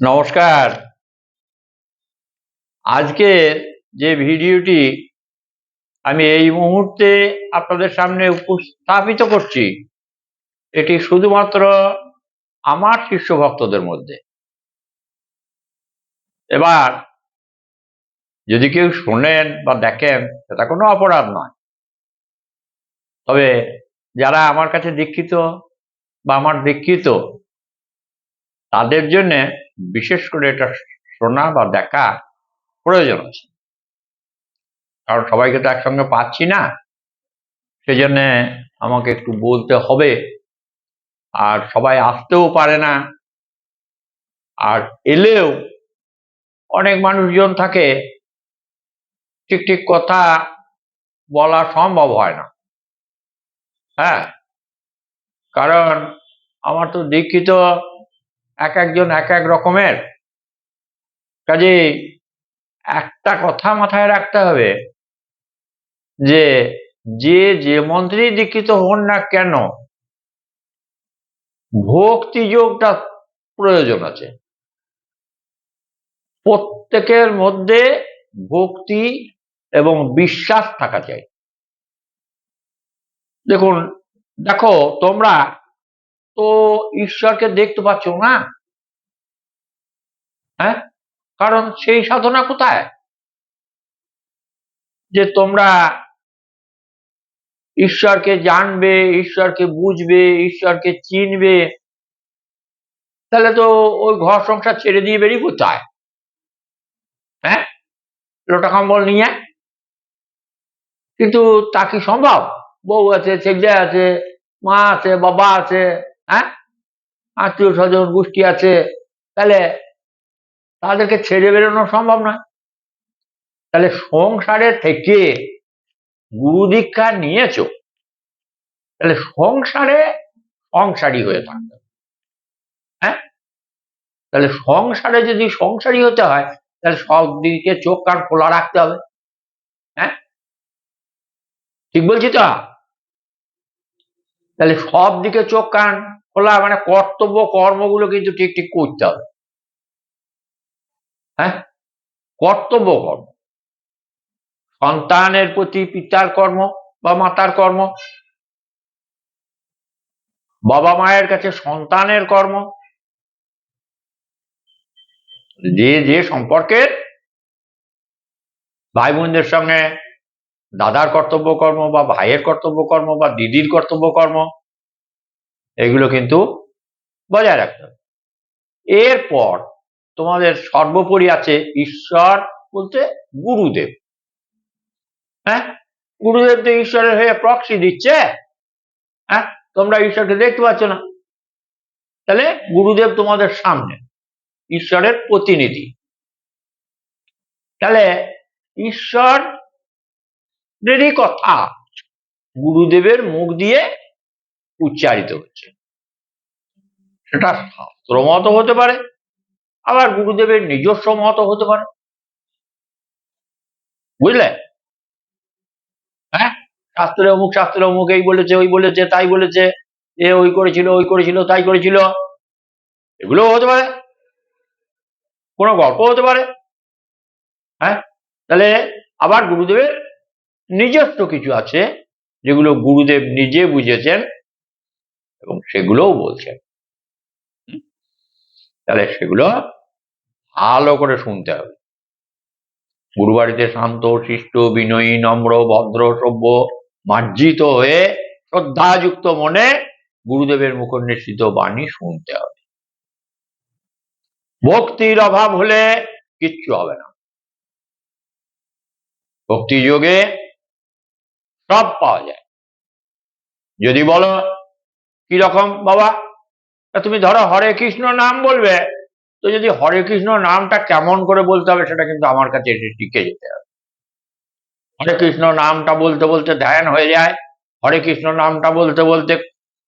নমস্কার। আজকের যে ভিডিওটি আমি এই মুহূর্তে আপনাদের সামনে উপস্থাপিত করছি, এটি শুধুমাত্র আমার শিষ্য ভক্তদের মধ্যে। এবার, যদি কেউ শোনেন বা দেখেন, সেটা কোনো অপরাধ নয়। তবে যারা আমার কাছে দীক্ষিত বা আমার দীক্ষিত তাদের জন্য বিশেষ করে এটা শোনা বা দেখা প্রয়োজন আছে। কারণ সবাইকে তো একসঙ্গে পাচ্ছি না। সেজন্য আমাকে একটু বলতে হবে। আর সবাই আসতেও পারে না। আর এলেও অনেক মানুষজন থাকে, ঠিক ঠিক কথা বলা সম্ভব হয় না। হ্যাঁ? কারণ আমার তো দীক্ষিত এক একজন এক এক রকমের। কাজে একটা কথা মাথায় রাখতে হবে যে যে যে মন্ত্রী দীক্ষিত হন না কেন, ভক্তি যোগটা প্রয়োজন আছে। প্রত্যেকের মধ্যে ভক্তি এবং বিশ্বাস থাকা চাই। দেখুন, দেখো, তোমরা তো ঈশ্বরকে দেখতে পাচ্ছ না? হ্যাঁ? কারণ সেই সাধনা কোথায়? যে তোমরা ঈশ্বরকে জানবে, ঈশ্বরকে বুঝবে, ঈশ্বরকে চিনবে। তাহলে তো ওই ঘর সংসার ছেড়ে দিয়ে বেরিয়ে কোথায়? হ্যাঁ? লোটা কম্বল নিয়ে? কিন্তু তা কি সম্ভব? বউ আছে, ছেলে আছে, মা আছে, বাবা আছে। হ্যাঁ? আত্মীয় স্বজন গোষ্ঠী আছে, তাহলে তাদেরকে ছেড়ে বেরোনো সম্ভব নয়। তাহলে সংসারে থেকে গুরু দীক্ষা নিয়েছ, তাহলে সংসারে সংসারী হয়ে থাকতে হবে। হ্যাঁ? তাহলে সংসারে যদি সংসারী হতে হয়, তাহলে সব দিকে চোখ কান খোলা রাখতে হবে। হ্যাঁ? ঠিক বলছি তো? তাহলে সব দিকে চোখ কান খোলা মানে কর্তব্য, কর্মগুলো কিন্তু ঠিক ঠিক করতে হবে। হ্যাঁ? কর্তব্য, কর্ম। সন্তানের প্রতি পিতার কর্ম বা মাতার কর্ম। বাবা মায়ের কাছে সন্তানের কর্ম। যে যে সম্পর্কের ভাই বোনদের সঙ্গে দাদার কর্তব্য কর্ম বা ভাইয়ের কর্তব্য কর্ম বা দিদির কর্তব্য কর্ম এগুলো কিন্তু বজায় রাখতে হবে। এরপর তোমাদের সর্বোপরি আছে ঈশ্বর বলতে গুরুদেব। হ্যাঁ? গুরুদেব তো ঈশ্বরের হয়ে প্রক্সি দিচ্ছে। হ্যাঁ? তোমরা ঈশ্বরকে দেখতে পাচ্ছ না। তাহলে গুরুদেব তোমাদের সামনে, ঈশ্বরের প্রতিনিধি। তাহলে ঈশ্বরেরই কথা। গুরুদেবের মুখ দিয়ে উচ্চারিত হচ্ছে। সেটা শাস্ত্র মত হতে পারে আবার গুরুদেবের নিজস্ব মত হতে পারে। বুঝলে? হ্যাঁ? শাস্ত্রে অমুক শাস্ত্রে অমুক এই বলেছে ওই বলেছে তাই বলেছে এ ওই করেছিল ওই করেছিল তাই করেছিল। এগুলোও হতে পারে। কোনো গল্প হতে পারে। হ্যাঁ? তাহলে আবার গুরুদেবের নিজস্ব কিছু আছে যেগুলো গুরুদেব নিজে বুঝেছেন সেগুলোও বলছেন তাহলে সেগুলো ভালো করে শুনতে হবে। গুরুবাড়িতে শান্ত শিষ্ট বিনয়ী নম্র ভদ্র সভ্য মার্জিত হয়ে শ্রদ্ধাযুক্ত মনে গুরুদেবের মুখনিশ্চিত বাণী শুনতে হবে। ভক্তির অভাব হলে কিচ্ছু হবে না। ভক্তি যোগে সব পাওয়া যায়। যদি বলো কি রকম, বাবা? তুমি ধরো হরে কৃষ্ণ নাম বলবে, তো যদি হরে কৃষ্ণ নামটা কেমন করে বলতে হবে সেটা কিন্তু আমার কাছে টিকে যেতে হবে। হরে কৃষ্ণ নামটা বলতে বলতে ধ্যান হয়ে যায়, হরে কৃষ্ণ নামটা বলতে বলতে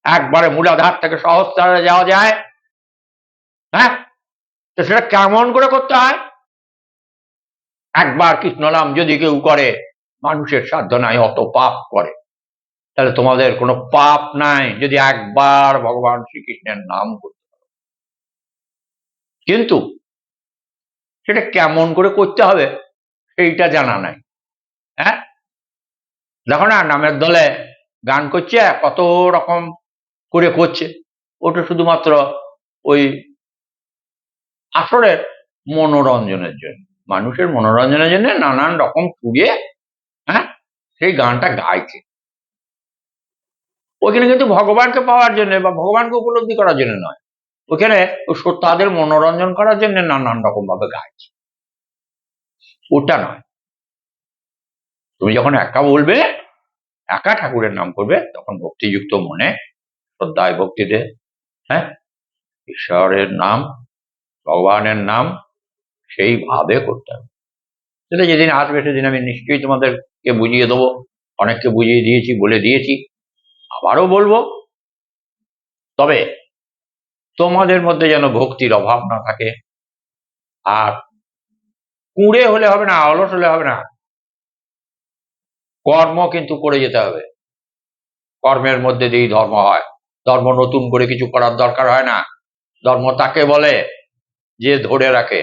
একবারে মূলাধার থেকে সহস্রারে যাওয়া যায়। হ্যাঁ? তো সেটা কেমন করে করতে হয়? একবার কৃষ্ণ নাম যদি কেউ করে, মানুষের সাধ্য নাই অত পাপ করে। তাহলে তোমাদের কোনো পাপ নাই যদি একবার ভগবান শ্রীকৃষ্ণের নাম করতে পারো। কিন্তু সেটা কেমন করে করতে হবে সেইটা জানা নাই। হ্যাঁ? দেখো না, নামের দলে গান করছে, কত রকম করে করছে। ওটা শুধুমাত্র ওই আসরের মনোরঞ্জনের জন্য। মানুষের মনোরঞ্জনের জন্য নানান রকম সুরে হ্যাঁ? সেই গানটা গাইছে। ওখানে কিন্তু ভগবানকে পাওয়ার জন্য বা ভগবানকে উপলব্ধি করার জন্য নয়। ওখানে তাদের মনোরঞ্জন করার জন্য নানান রকম ভাবে গাইছে। ওটা নয়। তুমি যখন একা বলবে, একা ঠাকুরের নাম করবে, তখন ভক্তিযুক্ত মনে শ্রদ্ধায় ভক্তিতে হ্যাঁ? ঈশ্বরের নাম, ভগবানের নাম সেইভাবে করতে হবে। সেটা যেদিন আসবে সেদিন আমি নিশ্চয়ই তোমাদেরকে বুঝিয়ে দেবো, অনেককে বুঝিয়ে দিয়েছি, বলে দিয়েছি। আবারও বলব, তবে তোমাদের মধ্যে যেন ভক্তির অভাব না থাকে। আর কুঁড়ে হলে হবে না, অলস হলে হবে না। কর্ম কিন্তু করে যেতে হবে। কর্মের মধ্যে দিয়েই ধর্ম হয়। ধর্ম নতুন করে কিছু করার দরকার হয় না। ধর্ম তাকে বলে যে ধরে রাখে।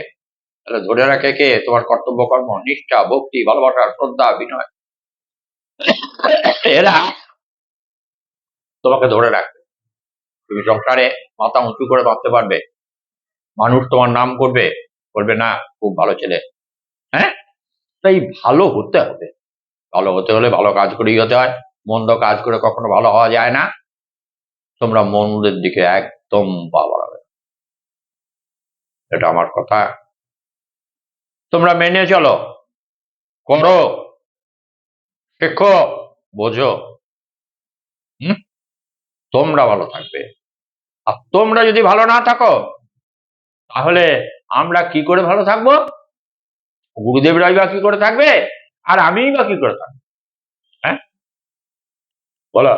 তাহলে ধরে রাখে কে? তোমার কর্তব্য কর্ম নিষ্ঠা, ভক্তি, ভালোবাসা, শ্রদ্ধা, বিনয়। এরা তোমাকে ধরে রাখবে। তুমি সংসারে মাথা উঁচু করে ভাবতে পারবে। মানুষ তোমার নাম করবে, বলবে, না, খুব ভালো ছেলে। হ্যাঁ? তাই ভালো হতে হবে। ভালো হতে হলে ভালো কাজ করেই হতে হয়। মন্দ কাজ করে কখনো ভালো হওয়া যায় না। তোমরা মন্দের দিকে একদম পা বাড়াবে এটা আমার কথা। তোমরা মেনে চলো। করো। শেখো। বোঝো। তোমরা ভালো থাকবে। আর তোমরা যদি ভালো না থাকো, তাহলে আমরা কি করে ভালো থাকব? গুরুদেব রাই বা কি করে থাকবে? আর আমিই বা কি করে থাকব? হ্যাঁ? বলো।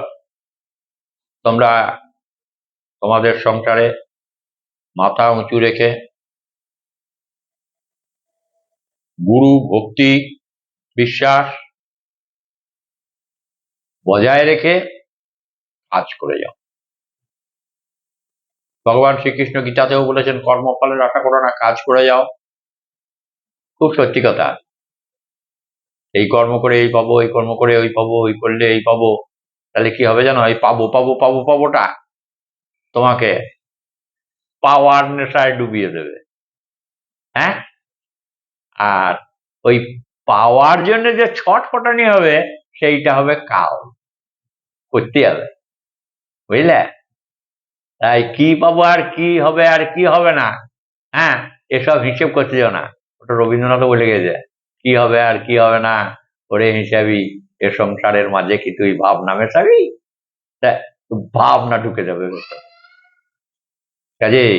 তোমরা তোমাদের সংসারে মাথা উঁচু রেখে গুরু ভক্তি, বিশ্বাস বজায় রেখে কাজ করে যাও। ভগবান শ্রীকৃষ্ণ গীতাতেও বলেছেন, কর্মফলের আশা করো না, কাজ করে যাও। খুব সত্যি কথা। এই কর্ম করে এই পাবো, এই কর্ম করে ওই পাবো, ওই করলে এই পাবো। তাহলে কি হবে জানো? এই পাবো পাবো পাবো, পাবোটা তোমাকে পাওয়ার নেশায় ডুবিয়ে দেবে। হ্যাঁ? আর ওই পাওয়ার জন্য যে ছটফটানি হবে, সেইটা হবে কাল। করতে হবে। বুঝলে? তাই কি পাবো আর কি হবে আর কি হবে না? হ্যাঁ এসব হিসেব করতে যাও না। ওটা রবীন্দ্রনাথ বলে গেছে, কি হবে আর কি হবে না? ওরে হিসাবি, এ সংসারের মাঝে কি তুই ভাবনা মেশাবি? ভাবনা ঢুকে যাবে। কাজেই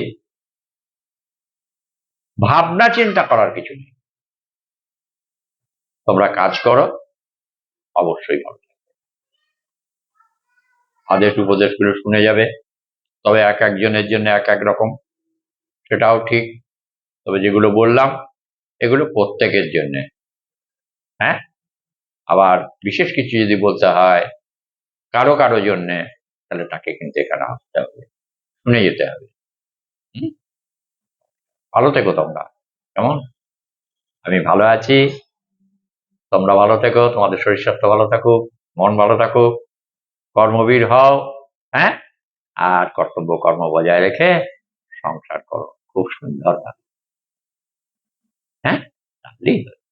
ভাবনা চিন্তা করার কিছু নেই। তোমরা কাজ করো, অবশ্যই থাকবে। আদেশ উপদেশগুলো শুনে যাবে। তবে এক একজনের জন্য এক এক রকম। সেটাও ঠিক। তবে যেগুলো বললাম, এগুলো প্রত্যেকের জন্যে। হ্যাঁ? আবার বিশেষ কিছু যদি বলতে হয়, কারও কারও জন্যে, তাহলে তাকে কিন্তু এখানে আসতে হবে। শুনে যেতে হবে? ভালো থেকো তোমরা। কেমন? আমি ভালো আছি। তোমরা ভালো থেকো, তোমাদের শরীর স্বাস্থ্য ভালো থাকুক, মন ভালো থাকুক। কর্মবীর হও হ্যাঁ? আর কর্তব্য কর্ম বজায় রেখে সংসার করো। খুব সুন্দর হ্যাঁ? তাহলেই হলো।